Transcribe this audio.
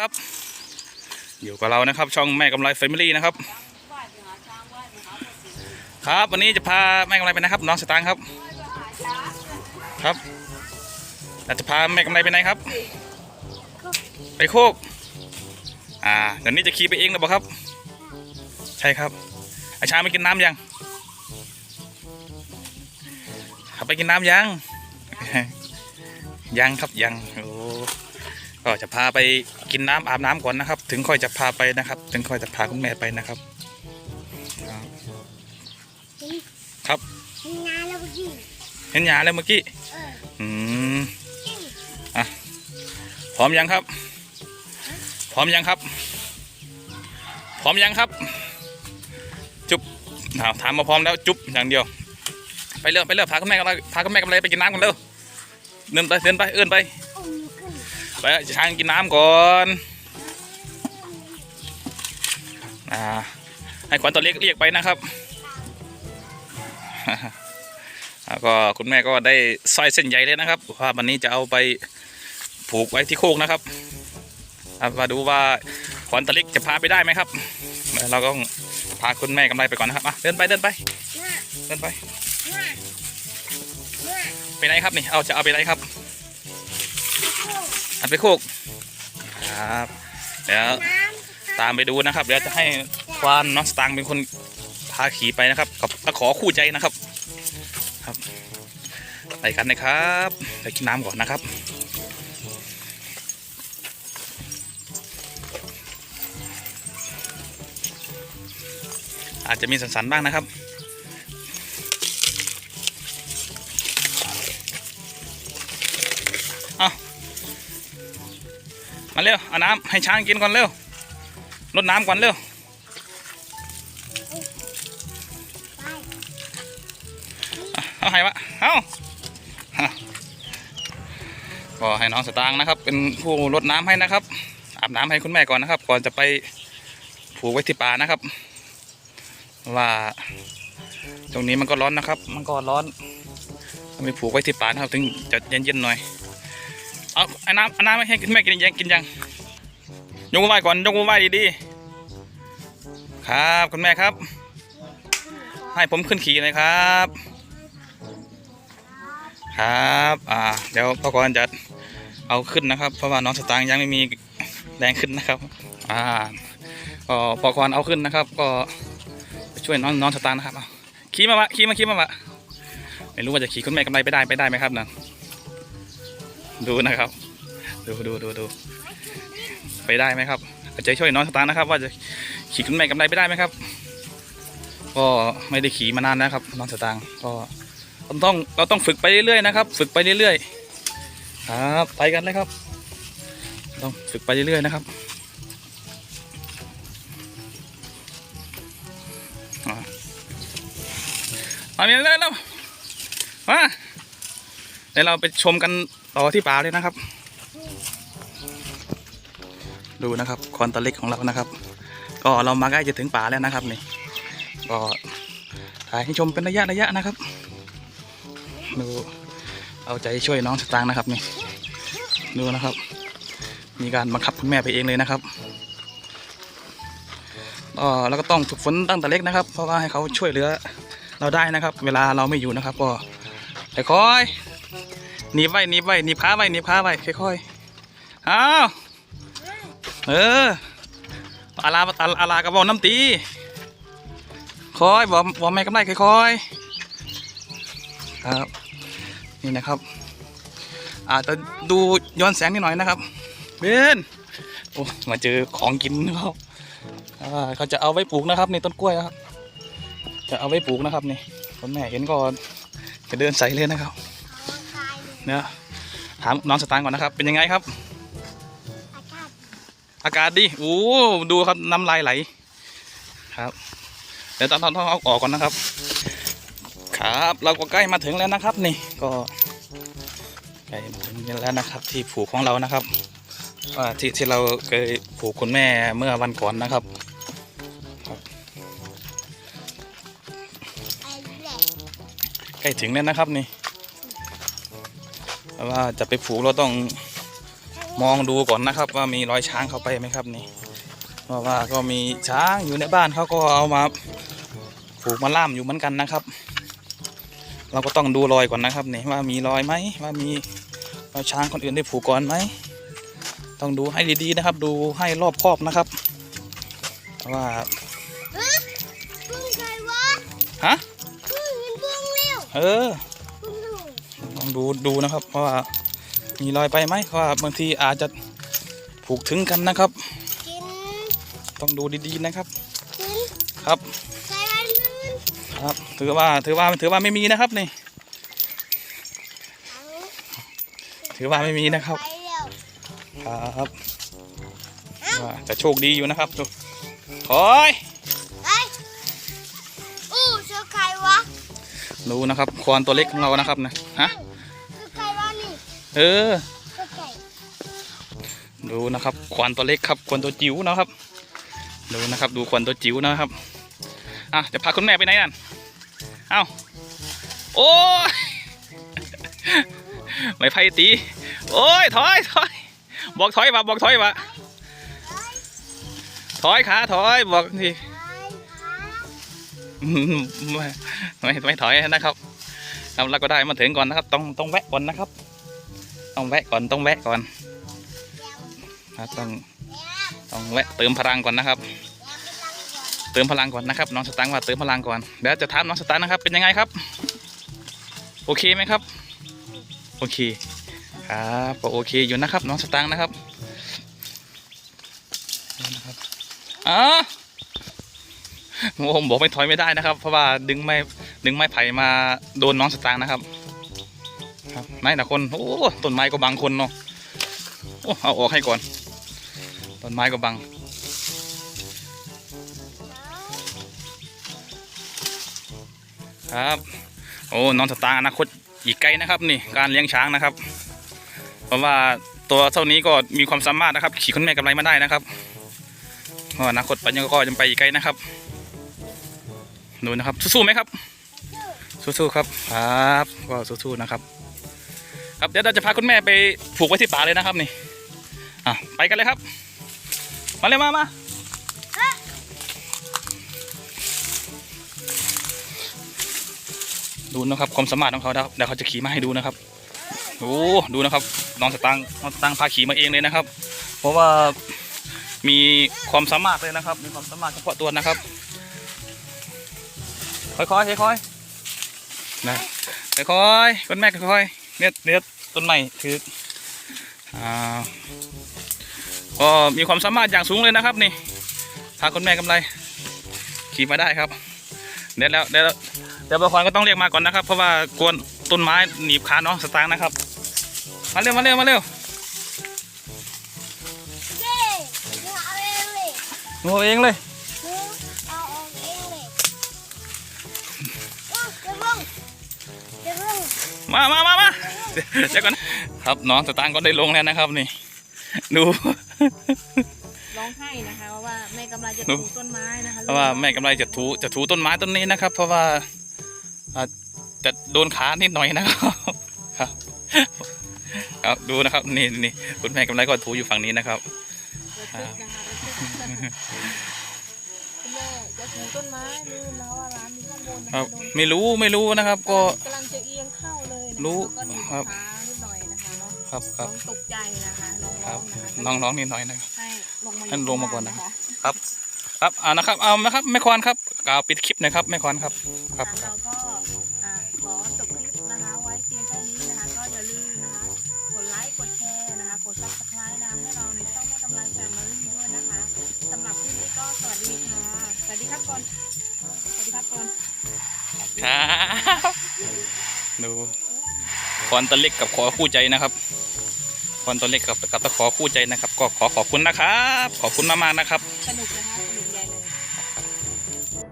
ครับอยู่กับเรานะครับ ช่องแม่กำไรแฟมิลี่นะครับ ครับวันนี้จะพาแม่กำไรไปนะครับ น้องสตางค์ครับ ครับเราจะพาแม่กำไรไปไหนครับ ไปโคกอ่าเดี๋ยวนี้จะขี่ไปเองหรือเปล่าครับ ใช่ครับอาชาไม่กินน้ำยังครับไปกินน้ำยังยังครับยังโอ้ ก็จะพาไปกินน้ำอาบน้ำก่อนนะครับ ถึงค่อยจะพาไปนะครับ ถึงค่อยจะพาคุณแม่ไปนะครับ ครับครับงาแล้วพี่เห็นยาแล้วเมื่อกี้อืมอะพร้อมยังครับ พร้อมยังครับ พร้อมยังครับ จุ๊บอ้าวถามมาพร้อมแล้วจุ๊บอย่างเดียว ไปเร็วไปเร็วพาคุณแม่กันเลยพาคุณแม่กันเลยไปกินน้ำกันเร็วเดินไปเดินไปเอื้อนไป ไปช้างกินน้ำก่อนอ่าให้ขวัญตัวเล็กเรียกไปนะครับ แล้วก็คุณแม่ก็ได้สร้อยเส้นใหญ่เลยนะครับว่าวันนี้จะเอาไปผูกไว้ที่โคกนะครับอะมาดูว่าขวัญตะเล็กจะพาไปได้ไหมครับเดี๋ยวเราก็ต้องพาคุณแม่กำไรไปก่อนนะครับอะเดินไปเดินไปหน้าเดินไปหน้าหน้าไปไหนครับนี่เอาจะเอาไปไหนครับโันไปโคกครับเดี๋ยวตามไปดูนะครับเดี๋ยวจะให้ควานน้องสตางค์เป็นคนพาขี่ไปนะครับกับตะขอคู่ใจนะครับ ครับไปกันนะครับไปกินน้ำก่อนนะครับอาจจะมีสันๆบ้างนะครับ เร็วเอาน้ำให้ช้างกินก่อนเร็วรดน้ำก่อนเร็วเอาให้วะเอาก็ให้น้องสตางค์นะครับ เป็นผู้รดน้ำให้นะครับ อาบน้ำให้คุณแม่ก่อนนะครับ ก่อนจะไปผูกไว้ที่ป่านะครับ ว่าตรงนี้มันก็ร้อนนะครับ มันก็ร้อนต้องไปผูกไว้ที่ป่านะครับ ถึงจะเย็นๆหน่อย เอาไอ้น้ำเอาน้ำให้คุณแม่กินยังกินยังยกมือไหว้ก่อนยกมือไหว้ดีๆครับคุณแม่ครับ ให้ผมขึ้นขี่หน่อยครับ ครับอ่าเดี๋ยวพ่อกรจะเอาขึ้นนะครับ เพราะว่าน้องสตางค์ยังไม่มีแรงขึ้นนะครับอ่าก็พ่อกรเอาขึ้นนะครับ ก็ช่วยน้องน้องสตางค์นะครับขี่มาวะขี่มาขี่มาวะไม่รู้ว่าจะขี่คุณแม่กำไรไปได้ไปได้ไหมครับนะ ดูนะครับ ดูดูดูดูไปได้ไหมครับอาจจะช่วยน้องสตางค์นะครับ ว่าจะขี่คุณแม่กำไรไปได้ไหมครับ ก็ไม่ได้ขี่มานานแล้วครับ น้องสตางค์ก็ต้องเราต้องฝึกไปเรื่อยๆนะครับ ฝึกไปเรื่อยๆครับไปกันเลยครับ ต้องฝึกไปเรื่อยๆนะครับอ่ามาเนี่ยเร็วมาเดี๋ยวเราไปชมกัน ต่อที่ป่าเลยนะครับ ดูนะครับคอนตะเล็กของเรานะครับ ก็เรามาใกล้จะถึงป่าแล้วนะครับนี่ก็ถ่ายให้ชมเป็นระยะระยะนะครับดูเอาใจช่วยน้องสตางค์นะครับนี่ดูนะครับ มีการบังคับคุณแม่ไปเองเลยนะครับก็เราก็ต้องฝึกฝนตั้งแต่เล็กนะครับ เพราะว่าให้เขาช่วยเหลือเราได้นะครับ เวลาเราไม่อยู่นะครับ ก็ค่อย หนีบไว้หนีบไว้หนีบขาไว้หนีบขาไว้ค่อยๆอ้าวเอออาลาอาลากระบอกน้ำตีคอยบอกบอกแม่กำไรค่อยๆครับ นี่นะครับ อาจจะดูย้อนแสงนิดหน่อยนะครับเบนโอ้มาเจอของกินนะครับอ่าเขาจะเอาไว้ปลูกนะครับในต้นกล้วยนะครับ จะเอาไว้ปลูกนะครับนี่คนแม่เห็นก่อนจะเดินใส่เลยนะครับ เลยเนี่ยถามน้องสตางค์ก่อนนะครับ เป็นยังไงครับอากาศอากาศดีโอ้ดูครับน้ำลายไหลครับ เดี๋ยวตอนตอนต้องเอาออกก่อนนะครับ ครับ เราก็ใกล้มาถึงแล้วนะครับ นี่ก็ใกล้มาถึงแล้วนะครับ ที่ผูกของเรานะครับว่าที่ที่เราเคยผูกคุณแม่เมื่อวันก่อนนะครับไอ้แหละใกล้ถึงแล้วนะครับนี่ แต่ว่าจะไปผูกเราต้องข้างมองดูก่อนนะครับ ว่ามีรอยช้างเข้าไปไหมครับนี่เพราะว่าก็มีช้างอยู่ในบ้านเขาก็เอามาผูกมาล่ามอยู่เหมือนกันนะครับ เราก็ต้องดูรอยก่อนนะครับนี่ว่ามีรอยไหมว่ามีรอยช้างคนอื่นได้ผูกก่อนไหมต้องดูให้ดีๆนะครับ ดูให้รอบคอบนะครับว่าฮะพึ่งใครวะฮะพึ่งยินพึ่งเร็วเออพึ่งหนู ลองดูดูนะครับว่ามีรอยไปไหมเพราะว่าบางทีอาจจะผูกถึงกันนะครับ กินต้องดูดีๆนะครับ กินครับใส่วันนึงครับถือว่าถือว่าถือว่าไม่มีนะครับนี่ทั้งถือว่าไม่มีนะครับ ไปเร็วครับเอ้าว่าจะโชคดีอยู่นะครับดูโอ้ยไปอู้เชื่อใครวะ ดูนะครับควานตัวเล็กของเรานะครับนะฮะเชื่อใครวะนี่ เออ ดูนะครับควานตัวเล็กครับควานตัวจิ๋วนะครับ ดูนะครับ ดูควานตัวจิ๋วนะครับอะจะพาคุณแม่ไปไหนนั่นเอ้าโอ้ยไม่ไพ่ตี โอ้ยถอยถอยบอกถอยมาบอกถอยมาถอยขาถอยบอกทีไมไม่ไม่ถอยนะครับครับแล้วก็ได้มาถึงก่อนนะครับ ต้องต้องแวะก่อนนะครับ ต้องแวะก่อนต้องแวะก่อนครับต้องต้องแวะเติมพลังก่อนนะครับ เติมพลังก่อนนะครับน้องสตังค์ว่าเติมพลังก่อนเดี๋ยวจะถามน้องสตังค์นะครับ เป็นยังไงครับ โอเคไหมครับ โอเคครับโอเคอยู่นะครับ น้องสตังค์นะครับนะครับอ๋อผมบอกไม่ถอยไม่ได้นะครับ เพราะว่าดึงไม่ดึงไม้ไผ่มาโดนน้องสตางค์นะครับ ครับนายแต่คนโอ้ต้นไม้ก็บังคนเนาะโอ้เอาออกให้ก่อนต้นไม้ก็บังครับโอ้น้องสตางอนาคตอีกไกลนะครับนี่การเลี้ยงช้างนะครับ เพราะว่าตัวเท่านี้ก็มีความสามารถนะครับ ขี่คนแม่กำไรมาได้นะครับก็อนาคตปัญญาก็จะไปอีกไกลนะครับดูนะครับสู้ๆไหมครับ สู้ๆครับครับก็สู้ๆนะครับ ครับเดี๋ยวเราจะพาคุณแม่ไปผูกไว้ที่ป่าเลยนะครับนี่อะไปกันเลยครับ มาเลยมามาดูนะครับความสามารถของเขาครับเดี๋ยวเขาจะขี่มาให้ดูนะครับโอ้ดูนะครับน้องสตังน้องสตังพาขี่มาเองเลยนะครับ เพราะว่ามีความสามารถเลยนะครับ มีความสามารถเฉพาะตัวนะครับ ค่อยๆค่อยๆนะค่อยๆต้นแม่ค่อยๆ เนี่ยเนี่ยต้นใหม่คืออ่าก็มีความสามารถอย่างสูงเลยนะครับนี่พาคุณแม่กำไรขี่มาได้ครับเดี๋ยวแล้วเดี๋ยวเดี๋ยวบางคนก็ต้องเรียกมาก่อนนะครับ เพราะว่ากวนต้นไม้หนีบขาน้องสตางค์นะครับ มาเร็วมาเร็วมาเร็วเย้หนูเอาเองเลยหนูเอาเองเลยหนูเอาเองเลยอู้เดี๋ยวเพิ่งเดี๋ยวเพิ่งมามามามา เดี๋ยวเดี๋ยวก่อนครับน้องสตางค์ก็ได้ลงแล้วนะครับนี่ ดู ร้องไห้นะคะเพราะว่าแม่กำลังจะหนูปลูกต้นไม้นะคะเพราะว่าแม่กำลังจะถูจะถูต้นไม้ต้นนี้นะครับ เพราะว่าอ่าจะโดนขานิดหน่อยนะครับครับ ครับดูนะครับนี่นี่คุณแม่กำลังก็ถูอยู่ฝั่งนี้นะครับ ระทึกนะคะระทึกคุณแม่จะปลูกต้นไม้ลื่นแล้วว่าร้านนี้ข้างบนนะครัคะบโดนไม่รู้ไม่รู้นะครับ ก็กำลังจะเอียง เข้าเลยนะคะรู้แล้วก็หนีบครับขานิดหน่อยนะคะเนาะครับคน้รัอบงตกใจนะคะน้องคร้รัอบงนะคะน้องร้องนิดหน่อยนะครับ ให้ลงมาให้ลงมาก่อนนะ ข้งล่งครับ ครับอ่านะครับเอานะครับแม่ควานครับกล่าวปิดคลิปหนะครับแม่ควานครับครับค่ะเราก็อ่าขอจบคลิปนะคะ ไว้เพียงแค่นี้นะคะ ก็อย่าลืมนะคะ กดไลค์ กดแชร์นะคะ กดซับสไครต์นะคะให้เราในช่องแม่กำลังแฟมิลี่ด้วยนะคะสำหรับคลิปนี้ก็สวัสดีค่ะ สวัสดีครับก่อน สวัสดีครับก่อน ครับดู ขอนตะเล็กกับขอคู่ใจนะครับขอนตะเล็กกับกับตะขอคู่ใจนะครับ ก็ขอขอบคุณนะครับ ขอบคุณมากๆนะครับสนุก